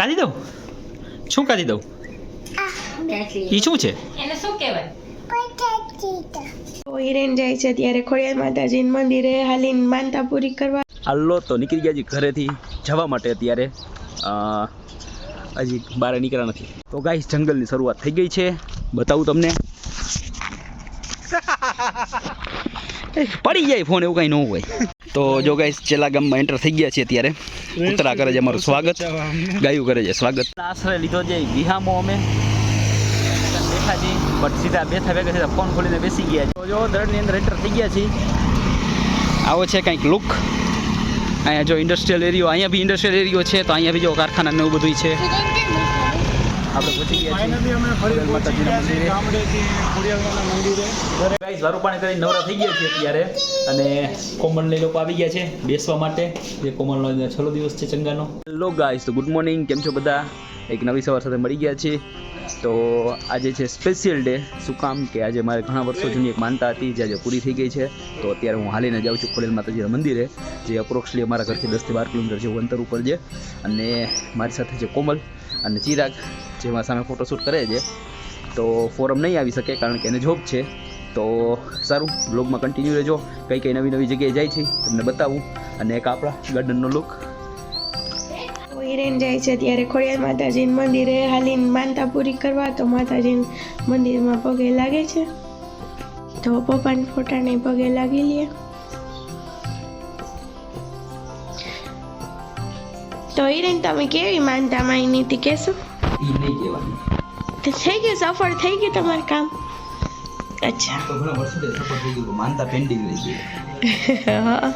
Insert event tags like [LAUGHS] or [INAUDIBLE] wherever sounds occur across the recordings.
કાઢી દઉં? શું કાઢી દઉં? એ શું છે? એને શું કહેવાય? તો હિરેન જાય છે ત્યારે ખોડિયાર માતાજી મંદિરે હાલીને માનતા પૂરી કરવા. હાલો તો નીકળી ગયા છે ઘરેથી જવા માટે અત્યારે. અ, હજી બહાર નીકળ્યા નથી. તો ગાઈસ જંગલની શરૂઆત થઈ ગઈ છે. બતાવું તમને. પડી જાય ફોન એવું કંઈ ન હોય. તો જો ગાઈસ ચેલા ગામમાં એન્ટર થઈ ગયા છે અત્યારે. ઉતરા કરે છે અમારું સ્વાગત. ગાયું કરે છે સ્વાગત. આશરે લીધો છે બિહામો અમે. બેઠા છીએ બટ સીધા બેઠા ભેગા સીધા ફોન ખોલીને બેસી ગયા છે જો દળની અંદર એન્ટર થઈ ગયા છીએ. આવો છે કંઈક લુક અહીંયા જો ઇન્ડસ્ટ્રીયલ એરિયો અહીંયા બી ઇન્ડસ્ટ્રીયલ એરિયો છે તો અહીંયા બી જો કારખાના ને એવું બધું છે. આપણે પહોંચી ગયા છીએ. માતાજીના મંદિરે. ગાઈસ વારું પાણી કરી નવરા થઈ ગયા છે અત્યારે. અને કોમલને લોકો આવી ગયા છે બેસવા માટે. જે કોમલનો છેલ્લો દિવસ છે ચંગાનો. હેલો ગાઈસ તો ગુડ મોર્નિંગ કેમ છો બધા? એક નવી સવાર સાથે મળી ગયા છે તો આજે છે સ્પેશિયલ ડે શું કામ કે આજે મારે ઘણા વર્ષો જૂની એક માનતા હતી જે આજે પૂરી થઈ ગઈ છે. તો અત્યારે હું હાલીને જાઉં છું ખોલેલ માતાજીના મંદિરે જે અપ્રોક્સલી અમારા ઘરથી દસથી બાર કિલોમીટર જેવું અંતર ઉપર છે. અને મારી સાથે છે કોમલ. અને ચિરાગ, જેમાં સામે ફોટોશૂટ કરે છે, તો ફોરમ નહીં આવી શકે કારણ કે એને જોબ છે. તો સારું બ્લોગમાં કન્ટિન્યુ રહેજો. કઈ કઈ નવી નવી જગ્યાએ જાય છે, તમને બતાવું. અને એક આપણા ગાર્ડનનો લુક હિરેન જાય છે ત્યારે ખોડિયાર માતાજી મંદિરે. હાલીને માનતા પૂરી કરવા, તો માતાજી મંદિરમાં પગે લાગે છે. તો પપ્પાને ફોટાને પગે લાગી લે. તો હિરેન તમે કેવી માનતા માની હતી કહેશો એ નહીં કહેવાની તો થઈ ગયું સફળ થઈ ગયું તમારું કામ અચ્છા તો ઘણા વર્ષોથી સફળ થઈ ગયું માનતા પેન્ડિંગ રહી ગઈ હા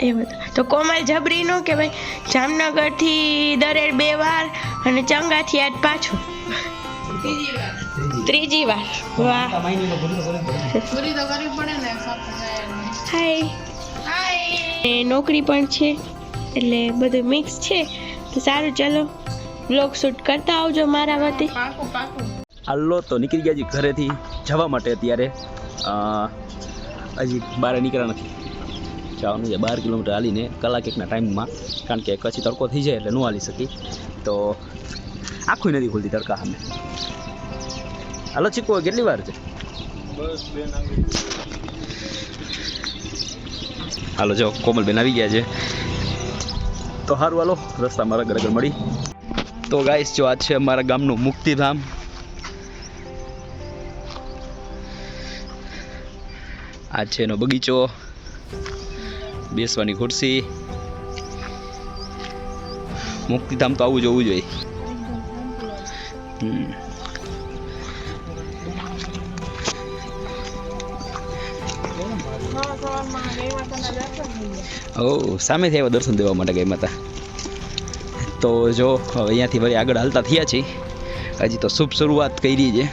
એ બધા તો કોમલ જબરી નો કે ભાઈ જામનગરથી દરેર બે વાર અને ચંગાથી આજ પાછું ત્રીજી વાર વાહ હાય એ નોકરી પણ છે એટલે બધું મિક્સ છે. તો સારું ચલો. બ્લોગ શૂટ કરતા આવજો મારા માટે. હાલો તો નીકળી ગયા છે ઘરેથી. જવા માટે અત્યારે. હજી બહાર નીકળ્યા નથી. જવાનું છે બાર કિલોમીટર હાલીને કલાક એકના ટાઈમમાં. કારણ કે કચ્છી તડકો થઈ જાય એટલે ન હાલી શકી. તો આખું નથી ખુલતી તડકા સામે. હાલો ચીકુ કેટલી વાર છે? હાલો જો કોમલબેન આવી ગયા છે. તો સારું હાલો રસ્તા મારા ઘરે ઘર મળી. તો ગાઈશ જો આ છે અમારા ગામનું મુક્તિધામ. આ છે એનો બગીચો. બેસવાની ખુરશી. મુક્તિધામ તો આવું જોવું જોઈએ. હમ. ઓ સામેથી આવ્યા દર્શન દેવા માટે ગઈ માતા તો જો અહીંયાથી વળી આગળ હાલતા થયા છીએ. હજી તો શુભ શરૂઆત કરી છે.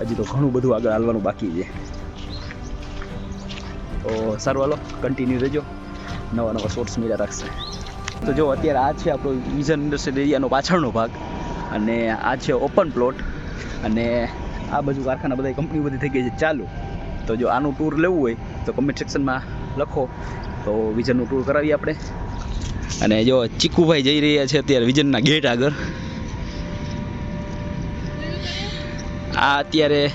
હજી તો ઘણું બધું આગળ હાલવાનું બાકી છે. તો સારું, હાલો કન્ટિન્યુ રહેજો. નવા નવા શોર્ટ્સ મેળા રાખશે. તો જો, અત્યારે આ છે આપણો વિઝન ઇન્ડસ્ટ્રીયલ એરિયાનો પાછળનો ભાગ. અને આ છે ઓપન પ્લોટ અને આ બાજુ કારખાના બધા કંપની બધી થઈ ગઈ છે ચાલુ. તો જો આનું ટૂર લેવું હોય, તો કમેન્ટ સેક્શનમાં લખો. તો વિઝનનું ટૂર કરાવીએ આપણે. અને જો ચીકુભાઈ જઈ રહ્યા છે અત્યારે વિઝનના ગેટ આગળ. આ અત્યારે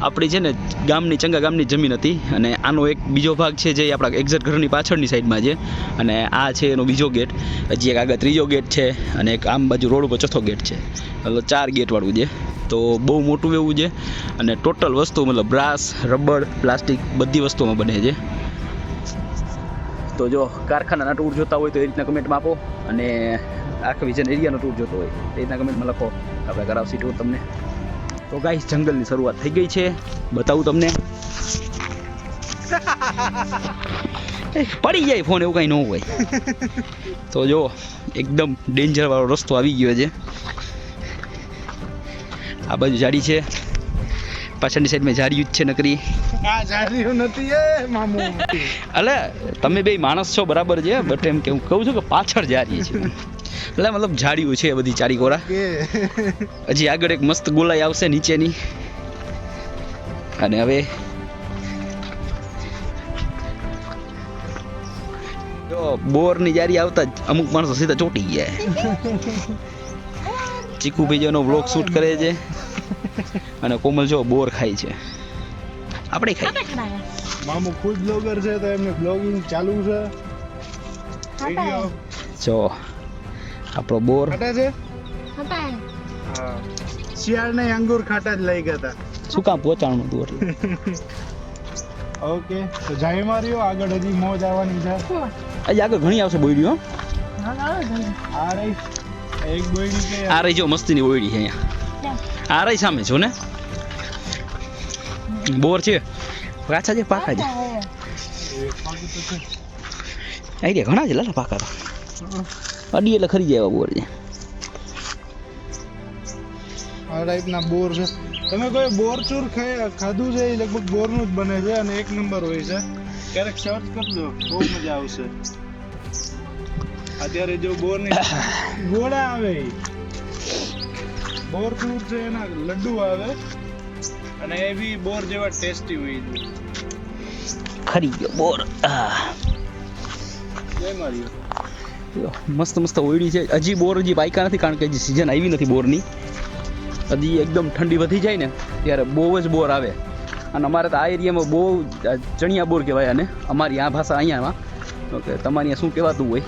આપણી છે ને ગામની, ચંગા ગામની જમીન હતી અને આનો એક બીજો ભાગ છે જે આપણા એક્ઝેક્ટ ઘરની પાછળની સાઈડમાં છે. અને આ છે એનો બીજો ગેટ હજી એક આગળ ત્રીજો ગેટ છે અને એક આમ બાજુ રોડ ઉપર ચોથો ગેટ છે. મતલબ ચાર ગેટવાળું છે. તો બહુ મોટું એવું છે અને ટોટલ વસ્તુ મતલબ બ્રાસ, રબર, પ્લાસ્ટિક બધી વસ્તુમાં બને છે. તો જો કારખાનાના ટૂર જોતા હોય તો એ રીતના કમેન્ટમાં આપો અને આખા વિઝન એરિયાનો ટૂર જોતો હોય એ રીતના કમેન્ટમાં લખો. આપણે કરાવશી ટૂર તમને. તો ગાઈસ જંગલની શરૂઆત થઈ ગઈ છે. બતાવું તમને. પડી જાય ફોન એવું કાંઈ ન હોય. તો જો, એકદમ ડેન્જર વાળો રસ્તો આવી ગયો છે. આ બાજુ જાડી છે. પાછળની સાઈડમાં ઝાડિયું જ છે નકરી. આ નથી એ મામુ. એટલે તમે બે માણસ છો બરાબર છે બટ એમ કે હું કહું છું કે પાછળ જારી છે. એટલે મતલબ ઝાડિયું છે બધી ચારી કોરા. હજી આગળ એક મસ્ત ગોલાઈ આવશે નીચેની. અને હવે બોરની જારી આવતા જ અમુક માણસો સીધા ચોટી ગયા. ચીકુ ભાઈનો બ્લોગ શૂટ કરે છે. અને કોમલ જો બોર ખાય છે. આપણે ખાઈ મામુ ખુદ બ્લોગર છે તો એમને બ્લોગિંગ ચાલુ છે. જો આપણો બોર. ખાટા છે? હા શિયાળ ને અંગુર ખાટા જ લઈ ગયા હતા શું કામ પહોંચાડવાનું હતું એટલે ઓકે તો જય માર્યો. આગળ હજી મોજ આવવાની છે. આજે આગળ ઘણી આવશે બોયડી હા. આ રહી આ રહી જો મસ્તીની ઓયડી છે અહીંયા. આ રહી સામે છો ને. બોર છે. પાછા છે. પાકા છે આઈડિયા ઘણા છે લાલા પાકા તો. અડી એટલે ખરી જાય એવા બોર છે આ ટાઈપના બોર છે. તમે કોઈ બોરચૂર ખાય ખાધું છે એ લગભગ બોરનું જ બને છે અને એક નંબર હોય છે. ક્યારેક સર્ચ કરજો બહુ મજા આવશે. અત્યારે જો બોરની [SIGHS] ગોળા આવે બોર ફ્રૂટ છે એના લડ્ડુ આવે અને એ બી બોર જેવા ટેસ્ટી હોય છે. ખરી ગયો બોર. જય મારી મસ્ત મસ્ત ઓયડી છે. હજી બોર હજી પાયકા નથી કારણ કે હજી સિઝન આવી નથી બોરની. હજી એકદમ ઠંડી વધી જાય ને ત્યારે બહુ જ બોર આવે. અને અમારે તો આ એરિયામાં બહુ ચણિયા બોર કહેવાય અને અમારી આ ભાષા અહીંયામાં. ઓકે તમારી શું કહેવાતું હોય?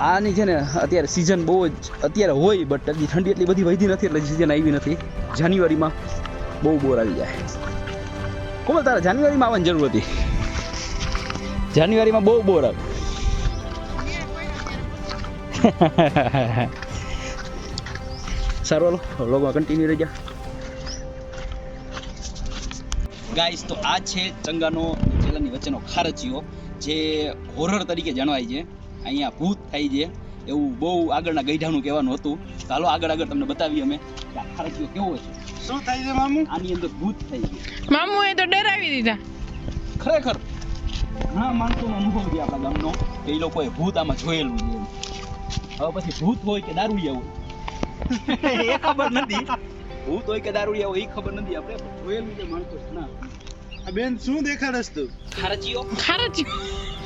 આની છે ને અત્યારે સિઝન બહુ જ અત્યારે હોય બટ હજી ઠંડી એટલી બધી વધી નથી, એટલે સિઝન આવી નથી. જાન્યુઆરીમાં બહુ બોર આવી જાય. કોમલ, તારે જાન્યુઆરીમાં આવવાની જરૂર હતી? જાન્યુઆરીમાં બહુ બોર આવે. [LAUGHS] સારું, હાલો. લોગમાં કન્ટિન્યુ રહી જા. ગાઈસ તો આ છે ચંગાનો, ચેલાની વચ્ચેનો ખારચીઓ જે હોરર તરીકે જણાય છે. અહીંયા ભૂત થાય છે. એવું બહુ આગળના ગઈઢાનું કહેવાનું હતું. તો હાલો આગળ આગળ તમને બતાવીએ અમે કે આ ખારચીઓ કેવો છે. શું થાય છે મામુ? આની અંદર ભૂત થાય છે. એ તો ડરાવી દીધા. ખરેખર? ઘણા માણસોનો અનુભવ છે આપણા ગામનો કે એ લોકોએ ભૂત આમાં જોયેલું છે હવે પછી ભૂત હોય કે દારૂડિયા હોય [LAUGHS] એ ખબર નથી. ભૂત હોય કે દારૂડિયા હોય એ ખબર નથી. આપણે જોયેલું છે માણસો ઘણા. આ બેન શું દેખાડસ તું? ખારચીઓ. ખારચીઓ.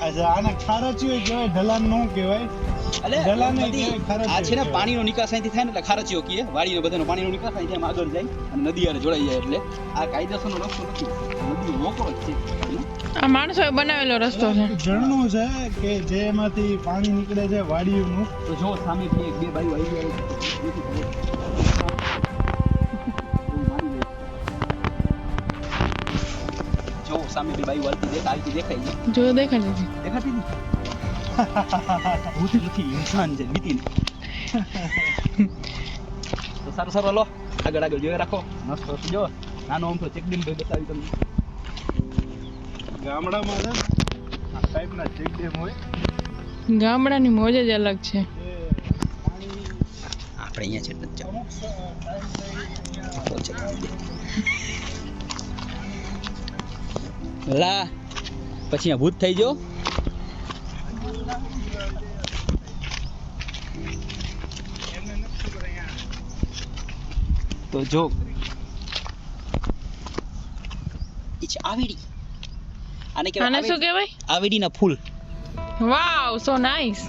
અચ્છા આને ખારચીઓ કહેવાય ઢલાન નો કહેવાય. અલે ઢલાન નહીં કહેવાય, ખારચીઓ આ છે ને પાણીનો નિકાસ અહીંથી થાય ને એટલે ખારચીઓ કહીએ. વાડીનો બધાનો પાણીનો નિકાસ અહીંથી આમ આગળ જાય અને નદી આને જોડાઈ જાય એટલે. આ કાયદેસરનો રસ્તો નથી. નદી મોકળો જ છે. આ માણસોએ બનાવેલો રસ્તો છે. ઝરણું છે કે જેમાંથી પાણી નીકળે છે વાડીઓનું તો જો સામે બે બે બાજુ આવી જાય સામે બી બાજુ વળતી દેખ હાલતી દેખાય છે જો દેખાડી દીધી દેખાતી નથી. [LAUGHS] ભૂત નથી ઇન્સાન છે નીતિન [LAUGHS] તો સારું સારું હાલો. આગળ આગળ જોઈ રાખો. મસ્ત મસ્ત જો. નાનો આમ તો ચેકડીન ભાઈ બતાવી તમને. ગામડામાં છે આ ટાઈપના ચેકડેમ હોય. ગામડાની મોજ જ અલગ છે. આપણે અહીંયા છે લા પછી અહીંયા ભૂત થઈ અહીંયા તો જો. આવેડી. આને કહેવાય આને શું. કહેવાય? આવેડીના ફૂલ. વાવ સો નાઈસ.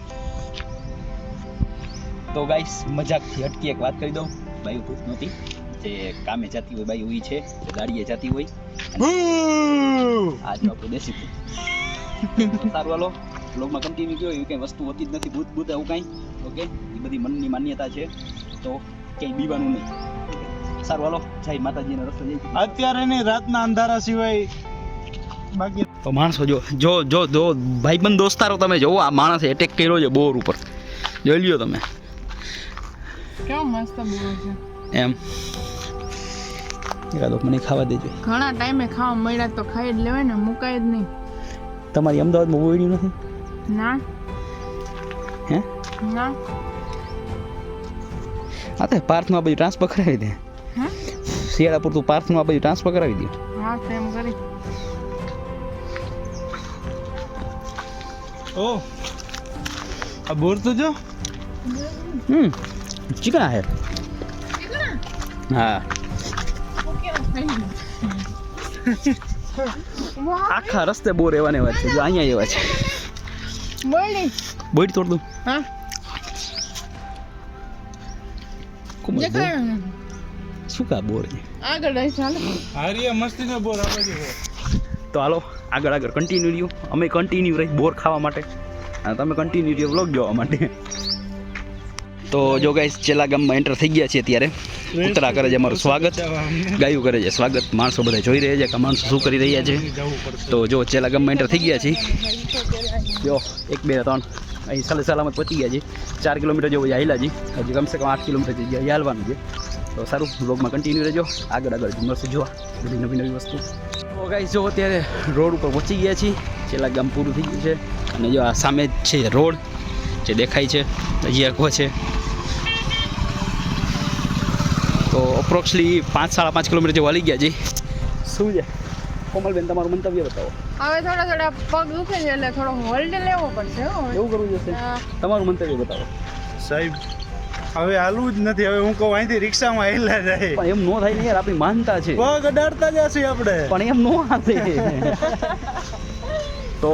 તો ગાઈસ મજાકથી હટકી એક વાત કરી દઉં. બાઈ ભૂત નહોતી. જે કામે જતી હોય બાઈ હોય છે ગાડીએ જતી હોય. આ જો આપણું દેશી સારું હાલો બ્લોગમાં કન્ટિન્યુ કયો એવી કંઈ વસ્તુ હોતી જ નથી ભૂત ભૂત એવું કાંઈ. ઓકે? એ બધી મનની માન્યતા છે. તો ક્યાંય બીવાનું નહીં. સારું હાલો જય માતાજીના રસ્તે જઈ અત્યારે નહીં રાતના અંધારા સિવાય બાકી તો માણસો જો જો જો જો ભાઈબંધ દોસ્તારો તમે જોવો આ માણસે એટેક કર્યો છે બોર ઉપર. જોઈ લ્યો તમે. કેવો મસ્ત બોર છે. એમ. એકાદો મને ખાવા દેજો. ઘણા ટાઈમે ખાવા મળ્યા તો ખાઈ જ લેવાય ને મુકાય જ નહીં. તમારી અમદાવાદમાં બોયડી નથી? ના. હે? ના. હા તો પાર્થમાં બધું ટ્રાન્સફર કરાવી દે. હે? શિયાળા પૂરતું પાર્થમાં બધું ટ્રાન્સફર કરાવી દે. હા તેમ કરી. ઓ આ બોર તો જો. હમ ચીકણા હે. હા. આખા રસ્તે બોર એવા ને એવા છે. જો અહીંયા એવા છે. બોલી. બોઈડ તોડ દઉં. હા. શું કા બોર આગળ હારીએ મસ્તીનો બોર આપે છે તો હાલો આગળ આગળ કન્ટિન્યુ રહ્યું. અમે કન્ટિન્યુ રહી બોર ખાવા માટે. અને તમે કન્ટિન્યુ રહ્યો વ્લોગ જોવા માટે. તો જો ગાઈસ ચેલા ગામમાં એન્ટર થઈ ગયા છીએ અત્યારે. ઉત્તરા કરે છે અમારું સ્વાગત. ગાયું કરે છે સ્વાગત. માણસો બધા જોઈ રહ્યા છે કે માણસો શું કરી રહ્યા છે. તો જો ચેલા ગમે એન્ટર થઈ ગયા છીએ. જો એક બે ત્રણ. અહીં સાલે સલામત પહોંચી ગયા છે ચાર કિલોમીટર જેવું હાલ્યા છે હજી કમસે કમ આઠ કિલોમીટર જગ્યાએ હાલવાનું છે. તો સારું બ્લોગમાં કન્ટિન્યુ રહેજો. આગળ આગળ મળશે. જોવા બધી નવી નવી વસ્તુ. તો ગાઈ જો અત્યારે રોડ ઉપર પહોંચી ગયા છીએ. ચેલા ગામ પૂરું થઈ ગયું છે. અને જો આ સામે જ છે રોડ. જે દેખાય છે આખો છે. તો અપ્રોક્સલી પાંચ સાડા પાંચ કિલોમીટર જેવું હાલી ગયા છે શું છે? કોમલબેન તમારું મંતવ્ય બતાવો. હવે થોડા થોડા પગ દુખે છે એટલે થોડો હોલ્ડ લેવો પડશે હો. એવું કરવું જશે? તમારું મંતવ્ય બતાવો. સાહેબ હવે હાલવું જ નથી. હવે હું કહું અહીંથી રિક્ષામાં હેલા જાય. પણ એમ નો થાય ને યાર આપણી માનતા છે. પગ અડાડતા જશે આપણે. પણ એમ નો હાલે. [LAUGHS] તો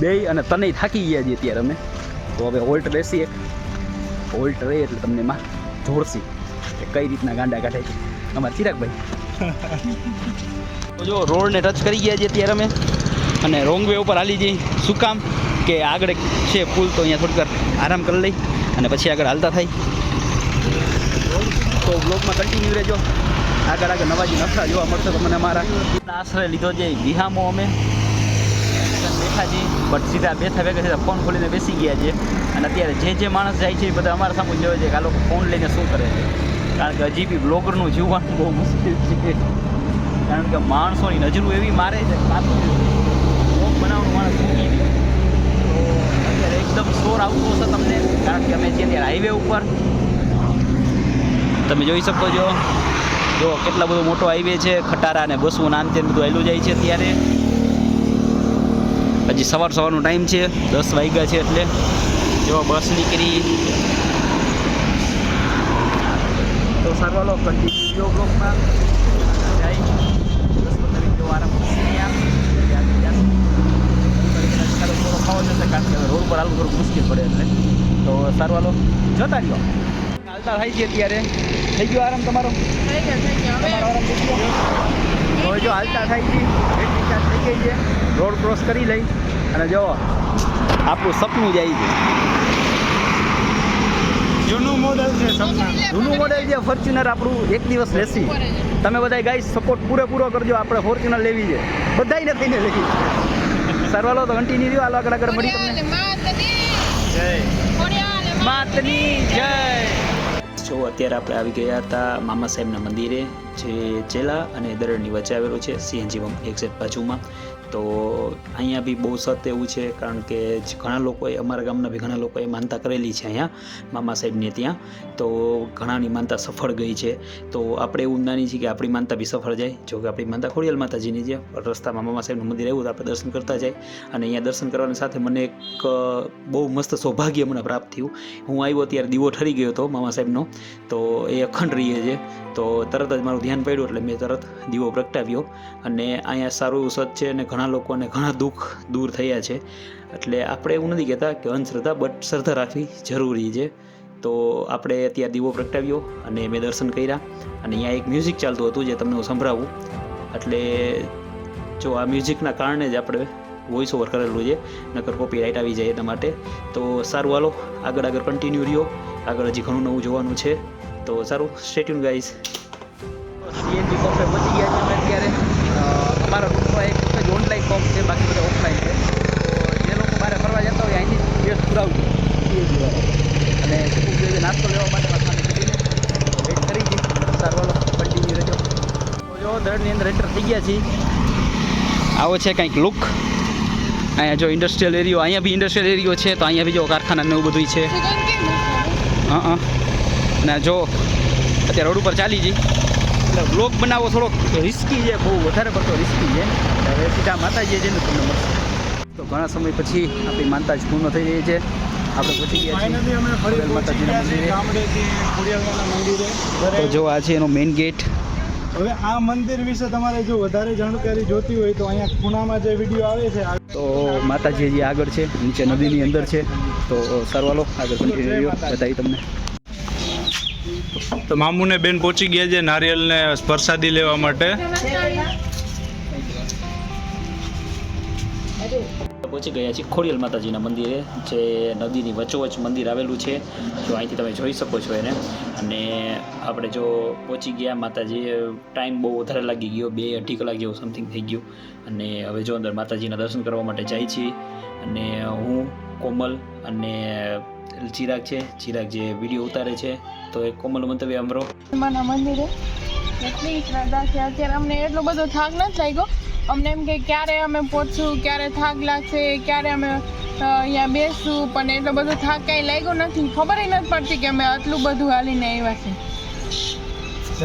બે અને તને થાકી ગયા છીએ અત્યારે અમે. તો હવે હોલ્ટ બેસી એક હોલ્ટ રહે એટલે તમને એમાં જોડશી. કે કઈ રીતના ગાંડા કાઢે છે? અમારા ચિરાગભાઈ. જો, રોડને ટચ કરી ગયા છે અત્યારે અમે. અને રોંગ વે ઉપર હાલી જઈ શું કામ? કે આગળ છે પુલ, તો અહીંયા થોડીક આરામ કરી લઈ અને પછી આગળ હાલતા થાય. તો બ્લોગમાં કન્ટિન્યુ રહેજો. આગળ આગળ નવાજી નખરા જોવા મળશે તો મને મારા આશરે લીધો છે બિહામો અમે. બેઠા છીએ. બટ સીધા બેઠા ભેગા સીધા ફોન ખોલીને બેસી ગયા છે અને અત્યારે જે જે માણસ જાય છે એ બધા અમારા સામે જોવે છે કે આ લોકો ફોન લઈને શું કરે છે. કારણ કે હજી બી બ્લોગરનું જીવવાનું બહુ મુશ્કેલ છે. કારણ કે માણસોની નજરું એવી મારે છે બ્લોગ બનાવવાનું માણસ શીખી અત્યારે એકદમ શોર આવતો હશે તમને, કારણ કે અમે છીએ અત્યારે હાઈવે ઉપર. તમે જોઈ શકો છો. જો કેટલા બધો મોટો હાઈવે છે, ખટારા અને બસો નાન તે બધું હેલું જાય છે અત્યારે. હજી સવાર સવારનો ટાઈમ છે, દસ વાગ્યા છે એટલે. જો બસ નીકળી. તો સારવાલો કન્ટિન્યુ બ્લોકમાં જાય દસ પંદર જેવો આરામ થોડો ખાવો જશે કારણ કે રોડ પર હાલ થોડું મુશ્કેલ પડે એટલે. તો સારવાલો જતા રહ્યો. હાલતા થાય છે અત્યારે. થઈ ગયો આરામ તમારો? હવે હવે જો હાલતા થાય છે થઈ ગઈ છે. રોડ ક્રોસ કરી લઈ. અને જો આપણું સપનું જાય છે જૂનું મોડલ છે સપના જૂનું મોડેલ જે ફોર્ચ્યુનર આપણું એક દિવસ લેસી તમે બધા ગાઈ સપોર્ટ પૂરેપૂરો કરજો આપણે ફોર્ચ્યુનર લેવી છે. બધાય નથી ને લેવી સરવાલો તો કન્ટિન્યુ રહ્યો હાલો આગળ આગળ મળી તમને. જય. માતની જય. જો અત્યારે આપણે આવી ગયા હતા મામા સાહેબના મંદિરે જે ચેલા અને દરડની વચ્ચે આવેલું છે સીએનજી પંપ એક્ઝેક્ટ બાજુમાં. તો અહીંયા બી બહુ સત એવું છે, કારણ કે ઘણા લોકોએ, અમારા ગામના બી ઘણા લોકોએ માનતા કરેલી છે અહીંયા, મામા સાહેબને ત્યાં. તો ઘણાની માનતા સફળ ગઈ છે. તો આપણે એવું નાની છીએ કે આપણી માનતા બી સફળ જાય. જો કે આપણી માનતા ખોડિયાલ માતાજીની છે રસ્તામાં મામા સાહેબનું મંદિર આવ્યું તો આપણે દર્શન કરતા જાય. અને અહીંયા દર્શન કરવાની સાથે મને એક બહુ મસ્ત સૌભાગ્ય મને પ્રાપ્ત થયું. હું આવ્યો ત્યારે દીવો ઠરી ગયો હતો મામા સાહેબનો. તો એ અખંડ રહીએ છે. તો તરત જ મારું ધ્યાન પડ્યું એટલે મેં તરત દીવો પ્રગટાવ્યો. અને અહીંયા સારું સત છે અને ઘણા લોકોને ઘણા દુઃખ દૂર થયા છે. એટલે આપણે એવું નથી કહેતા કે અંધશ્રદ્ધા, બટ શ્રદ્ધા રાખવી જરૂરી છે. તો આપણે અત્યારે દીવો પ્રગટાવ્યો અને મેં દર્શન કર્યા અને અહીંયા એક મ્યુઝિક ચાલતું હતું જે તમને હું સંભળાવું. એટલે જો આ મ્યુઝિકના કારણે જ આપણે વોઇસ ઓવર કરેલું છે, નકર કોપીરાઇટ આવી જાય એના માટે. તો સારું હાલો, આગળ આગળ કન્ટિન્યુ રહ્યો. આગળ હજી ઘણું નવું જોવાનું છે. તો સારું સ્ટેટ્યુન ગાઈઝ સીએનજી પહોંચી ગયા છે અમે અત્યારે અમારા રૂટમાં એક પંપ છે બાકી બધા ઓફલાઈન છે. તો જે લોકો બહાર ફરવા જતા હોય અહીંથી ગેસ પુરાવજો. સીએનજી વાળો અને શું જોઈએ નાસ્તો લેવા માટે સામે કરીને વેઇટ કરી હતી સારું હાલો કન્ટિન્યુ રહેજો. તો જો દરડની અંદર એન્ટર થઈ ગયા છીએ. આવો છે કંઈક લુક અહીંયા જો ઇન્ડસ્ટ્રીયલ એરિયો અહીંયા બી ઇન્ડસ્ટ્રીયલ એરિયો છે તો અહીંયા બી જો કારખાના ને એવું બધું છે. હા હા. અને જો અત્યારે રોડ ઉપર ચાલી જઈ બ્લોગ બનાવવો થોડોક. રિસ્કી છે બહુ વધારે પડતો રિસ્કી છે. હવે સીધા માતાજી છે ને તમને મળશે. તો ઘણા સમય પછી આપણી માનતા જ પૂર્ણ થઈ રહી છે. આપણે પહોંચી ગયા છીએ તો જો આ છે એનો મેઇન ગેટ હવે આ મંદિર વિશે તમારે જો વધારે જાણકારી જોતી હોય તો અહીંયા ખૂણામાં જે વીડિયો આવે છે તો માતાજી આગળ છે નીચે નદીની અંદર છે. તો સરવાલો આગળ બતાવી તમને. તો મામુને બેન પહોંચી ગયા છે નારિયેલને પ્રસાદી લેવા માટે. પહોંચી ગયા છીએ ખોડિયલ માતાજીના મંદિરે, જે નદીની વચોવચ મંદિર આવેલું છે. જો અહીંથી તમે જોઈ શકો છો એને. અને આપણે જો પહોંચી ગયા, માતાજી ટાઈમ બહુ વધારે લાગી ગયો, બે અઢી કલાક જેવું સમથિંગ થઈ ગયું. અને હવે જો અંદર માતાજીના દર્શન કરવા માટે જાય છીએ. અને હું, કોમલ અને ચિરાગ છે. ચિરાગ જે વીડિયો ઉતારે છે. તો એ કોમલ મંતવ્ય અમરો માના મંદિરે. એટલી શ્રદ્ધા છે અત્યારે અમને એટલો બધો થાક નથી લાગ્યો. અમને એમ કે ક્યારે અમે પહોંચશું ક્યારે થાક લાગશે ક્યારે અમે અહીંયા બેસશું પણ એટલો બધો થાક કાંઈ લાગ્યો નથી. ખબર નથી પડતી કે અમે આટલું બધું હાલીને આવ્યા છે.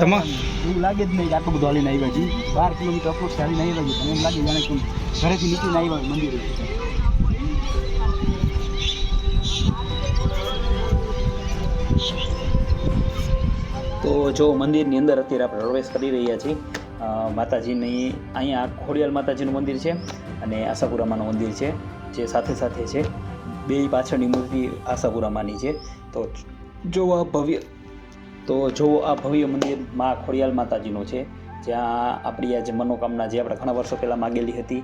એવું લાગે જ નહીં કે આટલું બધું હાલીને આવ્યા છીએ. બાર કિલોમીટર અપ્રોચ હાલીને આવ્યા છીએ. એમ લાગે જાણે ઘરેથી નીકળીને આવ્યા મંદિરે. જો મંદિરની અંદર અત્યારે આપણે પ્રવેશ કરી રહ્યા છીએ માતાજીની અહીંયા ખોડિયાલ માતાજીનું મંદિર છે અને આશાપુરામાનું મંદિર છે, જે સાથે સાથે છે. બે પાછળની મૂર્તિ આશાપુરામાની છે. તો જો આ ભવ્ય, તો જો આ ભવ્ય મંદિર મા ખોડિયાલ માતાજીનું છે જ્યાં આપણી આ જે મનોકામના જે આપણે ઘણા વર્ષો પહેલાં માગેલી હતી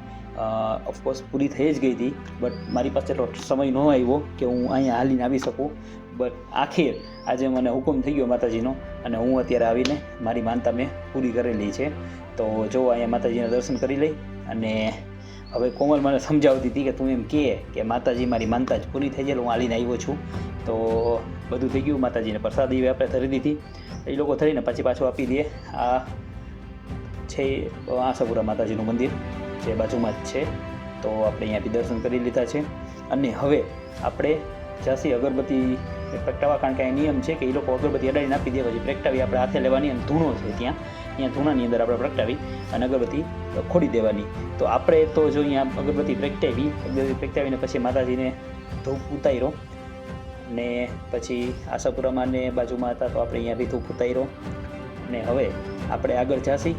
ઓફકોર્સ પૂરી થઈ જ ગઈ હતી બટ મારી પાસે એટલો સમય ન આવ્યો કે હું અહીંયા હાલીને આવી શકું. બટ આખેર આજે મને હુકમ થઈ ગયો માતાજીનો અને હું અત્યારે આવીને મારી માનતા મેં પૂરી કરેલી છે. તો જો અહીંયા માતાજીના દર્શન કરી લઈ અને હવે કોમલ મને સમજાવતી હતી કે તું એમ કહે કે માતાજી મારી માનતા જ પૂરી થઈ જાય હું હાલીને આવ્યો છું. તો બધું થઈ ગયું, માતાજીને પ્રસાદી આપણે ધરી દીધી. એ લોકો થઈને પછી પાછું આપી દે. આ છે આશાપુરા માતાજીનું મંદિર જે બાજુમાં જ છે. તો આપણે અહીંયાથી દર્શન કરી લીધા છે. અને હવે આપણે જાસી અગરબત્તી પ્રગટાવવા, કારણ કે એ નિયમ છે કે એ લોકો અગરબત્તી અડાડીને આપી દે પછી પ્રગટાવી આપણે હાથે લેવાની અને ધૂણો છે ત્યાં. અહીંયા ધૂણાની અંદર આપણે પ્રગટાવી અને અગરબત્તી ખોડી દેવાની. તો આપણે તો જો અહીંયા અગરબત્તી પ્રગટાવી, અગરબત્તી પ્રગટાવીને પછી માતાજીને ધૂપ ઉતાર્યો ને પછી આશાપુરામાં ને બાજુમાં હતા તો આપણે અહીંયા બી ધૂપ ઉતાર્યો. ને હવે આપણે આગળ જાસી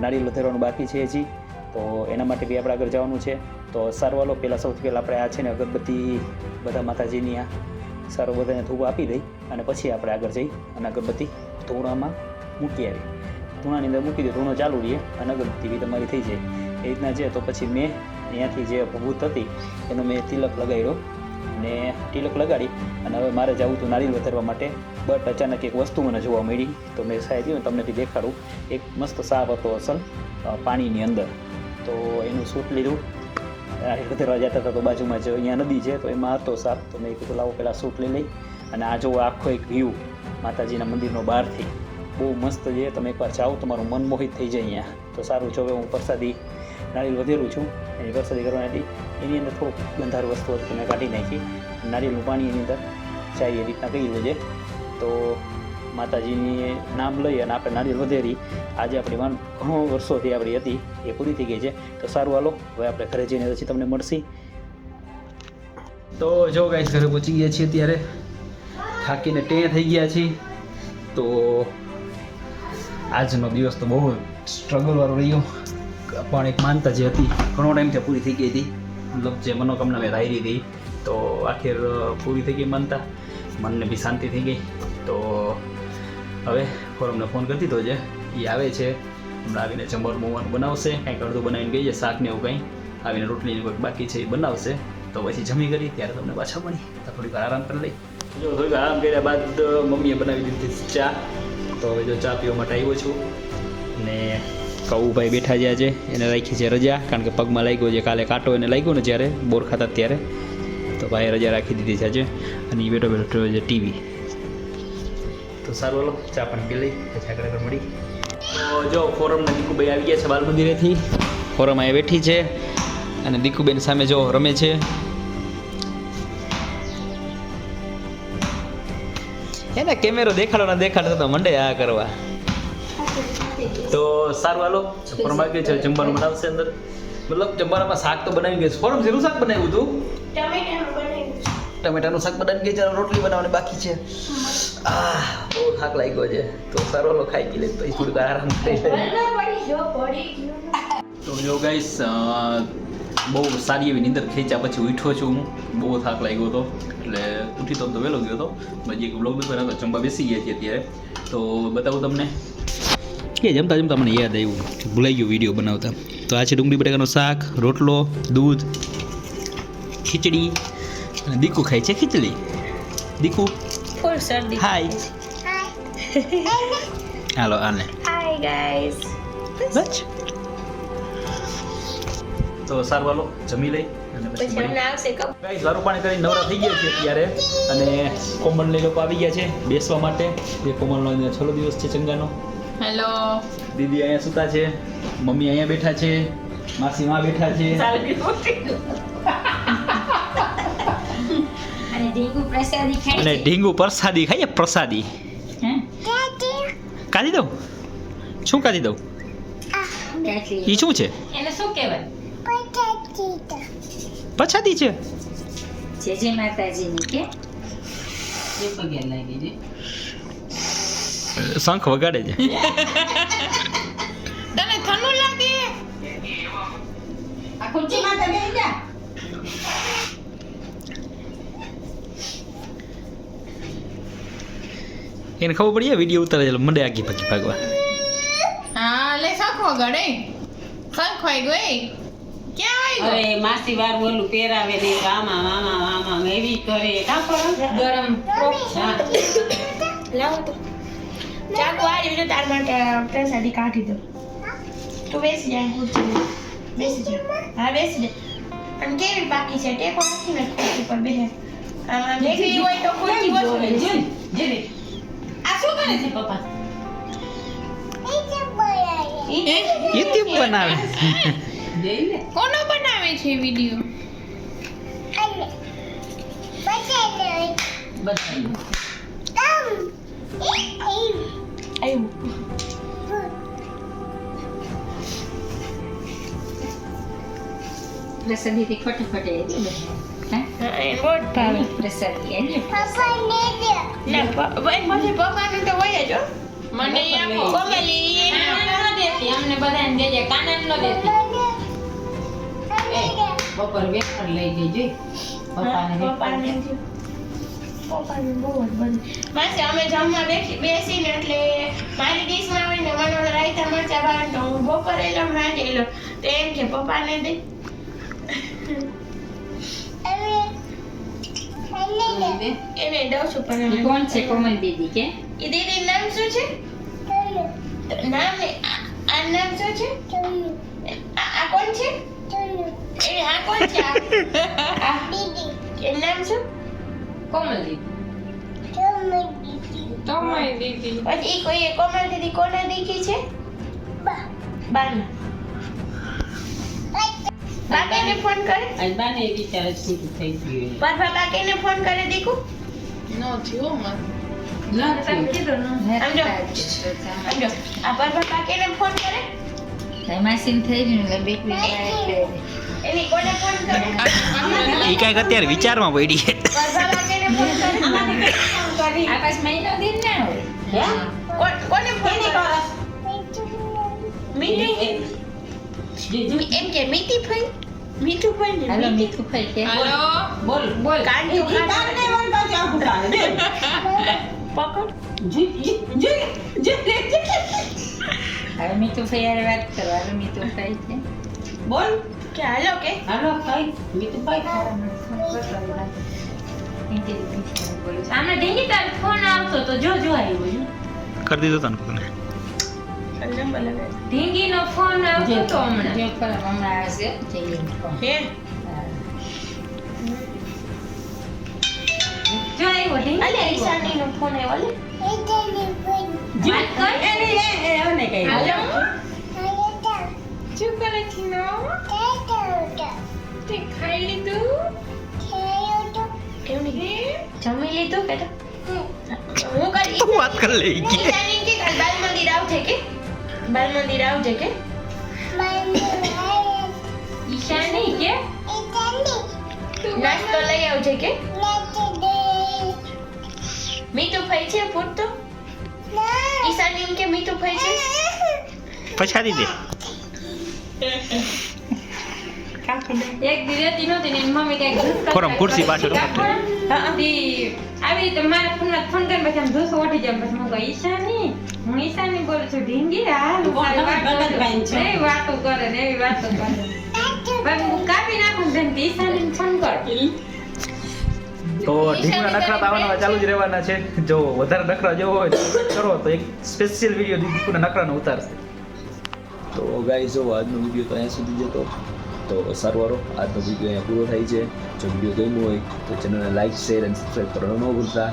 નારિયેળ વધારવાનું બાકી છે હજી. તો એના માટે બી આપણે આગળ જવાનું છે. તો સારું હાલો પહેલાં સૌથી પહેલાં આપણે આ છે ને અગરબત્તી બધા માતાજીની આ સારો બધાને ધૂપ આપી દઈ અને પછી આપણે આગળ જઈ અને અગરબત્તી ધૂણામાં મૂકી આવી. ધૂણાની અંદર મૂકી દે, ધૂણો ચાલુ રહીએ અને અગરબત્તી બી તમારી થઈ જાય. એ રીતના છે, તો પછી મેં અહીંયાથી જે ભભૂત હતી, એનો મેં તિલક લગાડ્યો. ને તિલક લગાડી અને હવે મારે જવું હતું નારિયેળ વધારવા માટે. બટ અચાનક એક વસ્તુ મને જોવા મળી. તો મેં સાહેબ તમને બી દેખાડું. એક મસ્ત સાપ હતો અસલ પાણીની અંદર. તો એનું સૂટ લીધું. નારિયેલ વધારવા જતા હતા તો બાજુમાં જ અહીંયા નદી છે, તો એમાં હતો સાપ. તો મેં કીધું, લાવો પહેલાં સૂટ લઈ લઈ. અને આ જો આખો એક વ્યૂ માતાજીના મંદિરનો બહારથી બહુ મસ્ત છે. તમે એકવાર જાઓ, તમારું મન મોહિત થઈ જાય અહીંયા. તો સારું, જો હવે હું પ્રસાદી નારિયેલ વધેરું છું. એની પ્રસાદી કરવાની હતી. એની અંદર થોડુંક ગંધાર વસ્તુ હતી મેં કાઢી નાખી. નારિયેળનું પાણી એની અંદર ચાય એ રીતના કહ્યું છે. તો માતાજીની નામ લઈ અને આપણે નારિયેળ વધેરી. આજે આપણી વાન ઘણો વર્ષોથી આપણી હતી, એ પૂરી થઈ ગઈ છે. તો સારું હાલો, હવે આપણે ઘરે જઈને પછી તમને મળશે. તો જો ગાઈસ ઘરે પહોંચી ગયા છીએ ત્યારે થાકીને ટે થઈ ગયા છીએ. તો આજનો દિવસ તો બહુ સ્ટ્રગલ વાળો રહ્યો. પણ એક માનતા જે હતી, ઘણો ટાઈમથી પૂરી થઈ ગઈ હતી. મતલબ જે મનોકામના મેં ધારી હતી, તો આખીર પૂરી થઈ ગઈ માનતા. મનને બી શાંતિ થઈ ગઈ. તો હવે ફોરમને ફોન કરી દીધો છે. એ આવે છે. હમણાં આવીને જમવાનું બમવાનું બનાવશે. કંઈક અડધું બનાવીને ગઈ છે, શાક ને એવું કંઈ. આવીને રોટલીને કોઈક બાકી છે એ બનાવશે. તો પછી જમી કરી, ત્યારે તમને પાછા મળી. તો થોડીક આરામ કરી લઈ. જો થોડીક આરામ કર્યા બાદ મમ્મીએ બનાવી દીધી ચા. તો હવે જો ચા પીવા માટે આવ્યો છું. ને કવુભાઈ બેઠા જ્યાં છે, એને રાખી છે રજા. કારણ કે પગમાં લાગ્યો છે, કાલે કાંટો એને લાગ્યો ને જ્યારે બોર ખાતા ત્યારે. તો ભાઈ રજા રાખી દીધી છે આજે. અને એ બેઠો બેઠો છે ટીવી. તો સારું બોલો ચા પણ પી લઈ પછી આગળ આગળ મળી. તો જો, ફોરમના દીકુભાઈ આવી ગયા છે બાલ મંદિરેથી ફોરમ અહીંયા બેઠી છે. અને દીકુબેન સામે જો રમે છે. એને કેમેરો દેખાડો ના દેખાડો તો મંડે આ કરવા. તો સારું હાલો. ફોરમ કે છે? જમવાનું બનાવશે અંદર? મતલબ જમવાનામાં શાક તો બનાવી ગયું છે. ફોરમ શેનું શાક બનાવ્યું હતું ટમેટાનું છે. શાક બનાવી ગયું છે રોટલી બનાવવાની બાકી છે. આ બહુ થાક લાગ્યો છે. તો સારો લો ખાઈ ગઈ લે. તો થોડીક આરામ કરી લે. તો જો ગાઈસ બહુ સારી એવી નીંદર ખેંચ્યા પછી ઉઠ્યો છું હું. બહુ થાક લાગ્યો હતો. એટલે ઉઠી તો વહેલો ગયો હતો. પછી એક બ્લોગ બનાવતો ચંબા બેસી ગયા છીએ અત્યારે. તો બતાવું તમને. કે જમતા જમતા મને યાદ આવ્યું ભૂલાઈ ગયું વીડિયો બનાવતા. તો આ છે ડુંગળી બટાકાનું શાક રોટલો દૂધ ખીચડી અને દીકુ ખાય છે ખીચડી. દીકુ? હાય હાલો આને. હાય ગાઈસ બસ. તો સારું હાલો જમી લઈ અને પછી ગાઈસ વારું પાણી કરી નવરા થઈ ગયા છે અત્યારે અને કોમલને લોકો આવી ગયા છે બેસવા માટે. જે કોમલનો છેલ્લો દિવસ છે ચંગાનો. હેલો દીદી અહીંયા સુતા છે મમ્મી અહીંયા બેઠા છે માસી માં બેઠા છે. અને ઢીંગુ પ્રસાદી ખાઈએ પ્રસાદી. હે? કાઢી દઉં? શું કાઢી દઉં? એ શું છે? એને શું કહેવાય? પ્રસાદી છે. જે જય માતાજીની કે? શંખ વગાડે છે. [LAUGHS] તને ઠંડુ લાગે? આ ખુરશી માતા બેસી જા. એને ખબર પડી વીડિયો ઉતારે છે એટલે મંડે આગી પાકી ભાગવા. હા લે શંખ વગાડે. શંખ વાઈ ગઈ ક્યાં વાઈ અરે માસી વાર બોલું પહેરાવે ને કામા મામા મામા એવી કરે. કામ કરો? ગરમ. લાવો તો. ચાકુ આ જો તાર માટે પ્રસાદી કાઢી દો તું બેસી જાય ખુરશી બેસી જા. હા બેસી જા. અને કેવી બાકી છે? ટેકો નથી ને ખુરશી પર બેસે આમ આમ દેખી હોય તો ખુરશી હોય જોઈ, જોઈ. આ શું કરે છે પપ્પા? યુટ્યુબ બનાવે? કોનો બનાવે છે વીડિયો? બધાય. આવ્યું પ્રસાદીથી ખોટે ખોટે હે? હા જ ભાવે પ્રસાદી એની ના પ- ભાઈ તો હોય જ મને આપો કોમલી ન દેતી અમને બધાને દેજે કાનન ન દેતી બપોર વેફર લઈ જઈ પપ્પાને પપ્પાને. પપ્પાને બહુ જ બધું માસી અમે જમવા બેસી બેસીને એટલે મારી ડીશમાં આવીને મને રાયતા મરચા ભાવે તો હું બપોરે લઉં સાંજે લઉં તો એમ કે પપ્પાને દે દે. એને દઉં છું પણ કોણ છે? કોમલ દીદી કે? એ દીદીનું નામ શું છે? નામ આ નામ શું છે? આ આ કોણ છે? એ આ કોણ છે? આ? દીદી. એનું નામ શું? કોમલ દીદી તમારી દીદી પછી કોઈ કોમલ દીદી કોના દીકી છે? બાના. બાકેને ફોન કરે? આજ બાને વિચાર છૂટું થઈ ગયું પરભા બાકેને ફોન કરે દીકુ? નો થયો મત. નથી. સમજો. સમજો. આ પરભા બાકેને ફોન કરે? માસીન થઈ ગયું એટલે બે મિનિટ એટલે એની કોને ફોન કરે? એ કાંઈક અત્યારે વિચારમાં પડી આકાશ મહિનો દિન ના હોય કોણ- કોને ફોન કરે મીઠી જી, જી. એમ કે મીઠી ફઈ મીઠું ફઈ ને મીઠું ખાઈ કે હાલો બોલ બોલ કાંઠું ઈ તાર નહીં વળી પાછી આખું તારે. દે. પકડ જી, જી, જી, જી, જી. હવે મીઠું ખાઈ હારે વાત કરવાનું મીઠું છે બોલ કે હાલો કે હાલો ખાઈ મીઠું ખાઈ આમાં ઢીંગી તાર ફોન આવતો તો જો જો આવ્યો કરી દીધો તને કોને ઢીંગી નો ફોન આવતો તો હમણાં જે ખરા હમણાં આવશે હે જો આવ્યો ઢીંગી અલે ઈશાની નો ફોન આવ્યો લે વાત કર એને એ- એ એને કઈ હાલો શું કરે છે નો તે ખાઈ લીધું કેમ નહીં જમી લીધું બેટા હું કરી તું વાત કરી લે ઈ કે. ઈશાની કે કાલ બાલ મંદિર આવજે કે બાલ મંદિર આવજે કે ઈશા નહીં કે નાસ્તો લઈ આવજે કે હા મીઠું ફઈ છે પૂરતો ઈશાની એમ કે મીઠું ફઈ છે પછાડી દે એક દી નહોતી ને મમ્મી કંઈક જૂસ ખુરશી પાછળ આવી રીતે મારા ફોનમાં ફોન કરીને પછી આમ જૂસ ઓઢી જાય પછી હું કહું ઈશાની હું ઈશાની બોલું છું. ઢીંગી હાલ વાતો કરું. ને એવી વાતો કરે હું કાપી નાખું ને ઈશાની ફોન કર. તો ઢીંગના નખરા તો આવવાના ચાલુ જ રહેવાના છે. જો વધારે નખરા જેવો હોય કરો. તો એક સ્પેશિયલ વીડિયો દીપુના નખરાનો ઉતારશે તો ગાઈ જો આજનો વીડિયો તો અહીંયા સુધી જતો. તો સર્વરો આજનો વીડિયો અહીંયા પૂરો થાય છે. જો વીડિયો ગમ્યો હોય તો ચેનલને લાઇક શેર અને સબસ્ક્રાઈબ કરવાનું ન ભૂલતા.